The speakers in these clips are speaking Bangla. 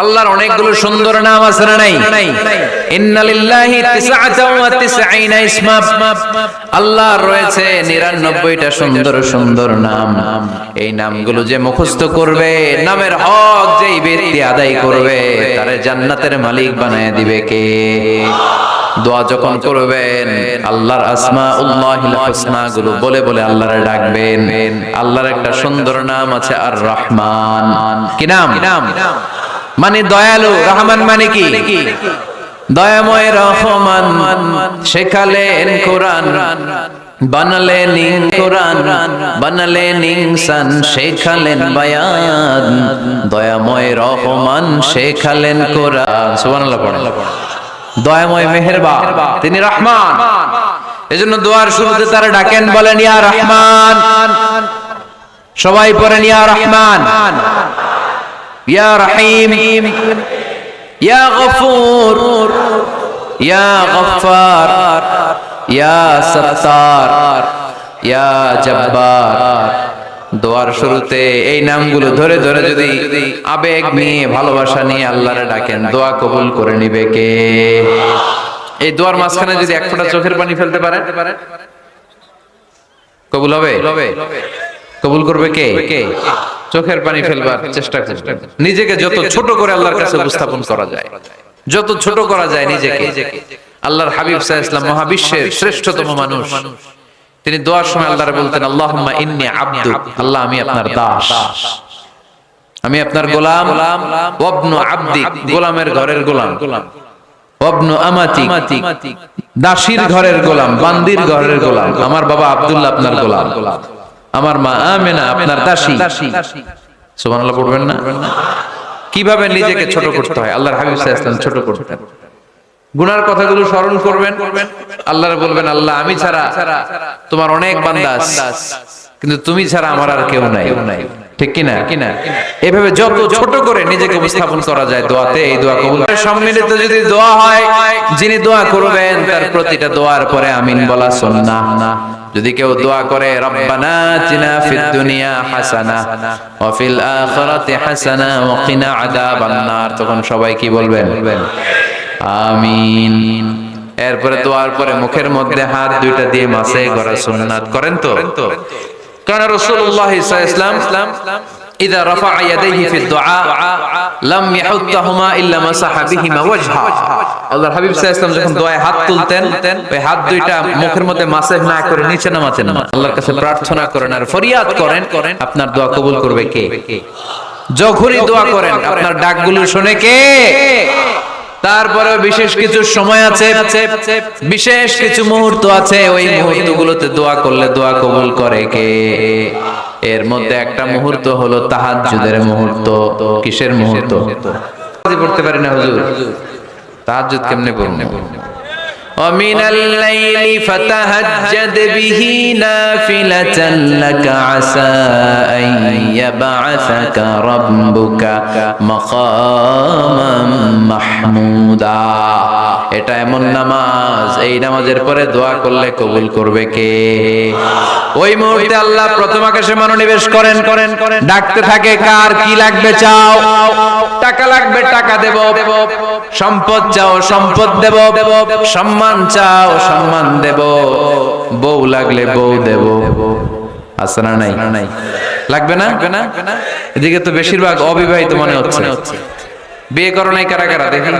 আল্লাহর অনেকগুলো সুন্দর নাম আছে না নাই? ওয়া ইসমা। রয়েছে 99টা সুন্দর সুন্দর নাম। এই নামগুলো যে মুখস্থ করবে, নামের হক যেই ব্যক্তি আদায় করবে, তারে জান্নাতের মালিক বানায় দিবে কে? দোয়া যখন করবেন, আল্লাহর আসমা উল্লাহিল হুসনা গুলো বলে বলে আল্লাহরে ডাকবেন। আল্লাহর একটা সুন্দর নাম আছে আর রহমান কি নাম? মানে দয়ালু রহমান মানে কি? দয়াময় রহমান শেখালেন কোরআন, বানালেন কোরআন, বানালেন ইনসান, শেখালেন বায়ান। দয়াময় রহমান শেখালেন কোরআন। সুবহানাল্লাহ পড়েন। দয়াময় মেহেরবা তিনি রহমান। এজন্য দোয়ার শুরুতে তারা ডাকেন, বলেন, ইয়া রহমান। সবাই পড়েন, ইয়া রহমান। ইয়া রহিম, ইয়া গফুর, ইয়া গফফার, ইয়া সত্তার, ইয়া জব্বার। দোয়ার শুরুতে এই নামগুলো ধরে ধরে যদি আবেগ নিয়ে, ভালোবাসা নিয়ে আল্লাহরে ডাকেন, দোয়া কবুল করে নিবে কে? এই দোয়ার মাঝখানে যদি এক ফোঁটা চোখের পানি ফেলতে পারে কবুল হবে? কবুল করবে কে কে? চোখের পানি ফেলবার চেষ্টা করবে নিজেকে যত ছোট করে আল্লাহর কাছে উপস্থাপন করা যায়। যত ছোট করা যায় নিজেকে। আল্লাহর হাবিব সাহা ইসলাম মহাবিশ্বের শ্রেষ্ঠতম মানুষ। তিনি দোয়ার সময় আল্লাহর বলতেন ইন্নী আব্দু আল্লাহ আমি আপনার দাস। আমি আপনার গোলাম। ওয়াবনু আব্দি গোলামের ঘরের গোলাম। ওয়াবনু আমাতি দাসীর ঘরের গোলাম। বান্দির ঘরের গোলাম। আমার বাবা আব্দুল্লাহ আপনার গোলাম। আমার মা আমেনা আপনার দাসী। সুবহানাল্লাহ পড়বেন না? কীভাবে নিজেকে ছোট করতে হয়? আল্লাহর হাবিব সাল্লাল্লাহু ছোট করতেন। গুনার কথাগুলো স্মরণ করবেন। আল্লাহ বলবেন আল্লাহ আমি ছাড়া তোমার অনেক বান্দা কিন্তু তুমি ছাড়া আমার আর কেউ নাই। ঠিক কিনা? কিনা এভাবে যত ছোট করে নিজেকে উপস্থাপন করা যায় দোয়াতে, এই দোয়া কবুল সম্মিলিত যদি দোয়া হয়, যিনি দোয়া করবেন, তার প্রতিটা দোয়ার পরে আমিন বলা সুন্নাহ। না যদি কেউ দোয়া করে, রব্বানা আতিনা ফিদ দুনিয়া হাসানা, ওয়া ফিল আখিরাতি হাসানা, ওয়া কিনা আযাবান নার তখন সবাই কি বলবেন? আমিন। এরপরে দোয়ার পরে মুখের মধ্যে হাত দুইটা দিয়ে মাসে গড়া সুন্নাত করেন তো? কারণ রাসূলুল্লাহ সাল্লাল্লাহু আলাইহি ওয়াসাল্লাম إذا رفع يديه في الدعاء لم يحطهما إلا مسح بهما وجهه আল্লাহর হাবিব সাল্লাল্লাহু আলাইহি যখন দোয়ায় হাত তুলতেন ওই হাত দুইটা মুখের মধ্যে মাসে না করে নিচে নামাতেন না আল্লাহর কাছে প্রার্থনা করেন আর ফরিয়াদ করেন আপনার দোয়া কবুল করবে কে যখনই দোয়া করেন আপনার ডাকগুলো শুনে কে তারপরে বিশেষ কিছু সময় আছে বিশেষ কিছু মুহূর্ত আছে ওই মুহূর্তগুলোতে দোয়া করলে দোয়া কবুল করে কে এর মধ্যে একটা মুহূর্ত হলো তাহাজ্জুদের মুহূর্ত কিসের মুহূর্ত পড়তে পারি না হুজুর তাহাজ্জুদ কেমনে পড়বো ومن الليل فتهجد به نافلة لك عسى أن يبعثك ربك مقاما নামাজ, এই নামাজের পরে দোয়া করলে কবুল করবে কে? ওই মুহূর্তে আল্লাহ প্রথম আকাশে মনোনিবেশ করেন করেন করেন। ডাকতে থাকে, কার কি লাগবে চাও? টাকা লাগবে, টাকা দেব। সম্পদ চাও, সম্পদ দেব। সম্মান চাও, সম্মান দেব। বউ লাগলে বউ দেব। আছে না নাই? লাগবে না? এদিকে তো বেশিরভাগ অবিবাহিত মনে হচ্ছে। বিয়ে করো নাই কারা কারা দেখি।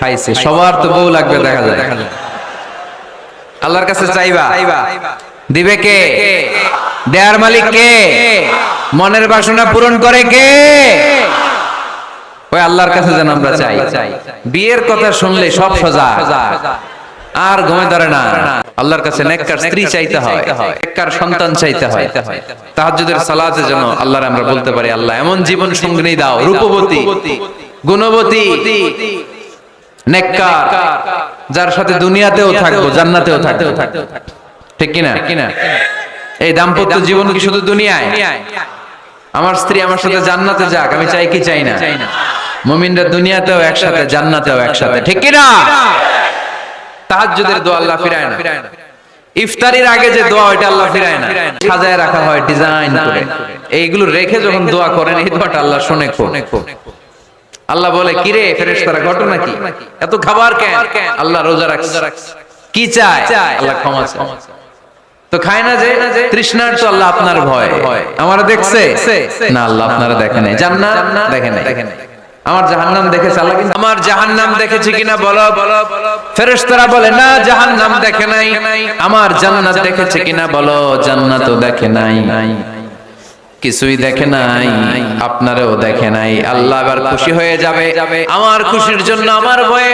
খাইছে। সবার তো বউ লাগবে দেখা যায়। আল্লাহর কাছে চাইবা? দিবে কে? দেয়ার মালিক কে? মনের বাসনা পূরণ করে কে? ওই আল্লাহর কাছে যেন আমরা চাই। বিয়ের কথা শুনলে সব সোজা আর ঘুমে ধরে না। আল্লাহর কাছে নেককার স্ত্রী চাইতে হয়। নেককার সন্তান চাইতে হয়। তাহাজ্জুদের সালাতে যেন আল্লাহর আমরা বলতে পারি আল্লাহ। এমন জীবন সঙ্গিনী দাও। রূপবতী গুণবতী নেককার যার সাথে দুনিয়াতেও থাকব জান্নাতেও থাকব। ঠিক কিনা? কিনা? এই দাম্পত্য জীবন কি শুধু দুনিয়ায়? আমার স্ত্রী আমার সাথে জান্নাতে যাক আমি চাই কি চাই না? মুমিনরা দুনিয়াতেও একসাথে জান্নাতেও একসাথে। ঠিক কিনা? তাহাজ্জুদের দোয়া আল্লাহ ফিরায় না। ইফতারির আগে যে দোয়া ওইটা আল্লাহ ফিরায় না। সাজায় রাখা হয় ডিজাইন করে। এইগুলো রেখে যখন দোয়া করেন এই দোয়াটা আল্লাহ শুনে খুব। আল্লাহ বলে কিরে ফেরেশতারা ঘটনা কি? এত খাবার কেন? আল্লাহ রোজা রাখছে। কি চায় আল্লাহ ক্ষমা চায়। তো খায় না যে তৃষ্ণার তো আল্লাহ আপনার ভয়। আমার দেখছে? না আল্লাহ আপনারা দেখে নাই। জান্নাত দেখে নাই। আমার জাহান্নাম দেখেছে আল্লাহ কিন্তু আমার জাহান্নাম দেখেছে কিনা বলো। বলো। ফেরেশতারা বলে না জাহান্নাম দেখে নাই। আমার জান্নাত দেখেছে কিনা বলো। জান্নাতও দেখে নাই। কিছুই দেখে নাই, আপনারও দেখে নাই। আল্লাহ এবার খুশি হয়ে যাবে। আমার খুশির জন্য আমার ভয়ে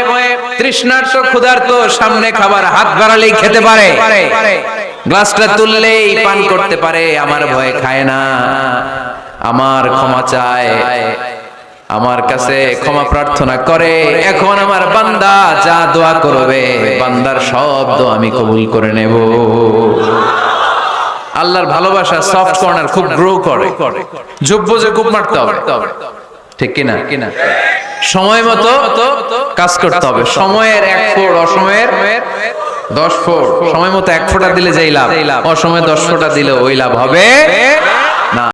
তৃষ্ণার্ত ক্ষুধার্ত সামনে খাবার হাত বাড়ালেই খেতে পারে। গ্লাসটা তুললেই পান করতে পারে, আমার ভয়ে খায় না। আমার ক্ষমা চায়, আমার কাছে ক্ষমা প্রার্থনা করে। এখন আমার বান্দা যা দোয়া করবে, বান্দার সব দোয়া আমি কবুল করে নেব। আল্লাহর ভালোবাসা সফট কর্নার খুব গ্রো করে। যোগ্য যে খুব মারতে হবে। ঠিক কিনা? কিনা সময় মতো কাজ করতে হবে। সময়ের এক ফোড়, অসময়ের দশ ফোড়। সময় মতো এক ফোঁটা দিলে যেই লাভ, অসময়ে দশ ফোঁটা দিলে ওই লাভ হবে।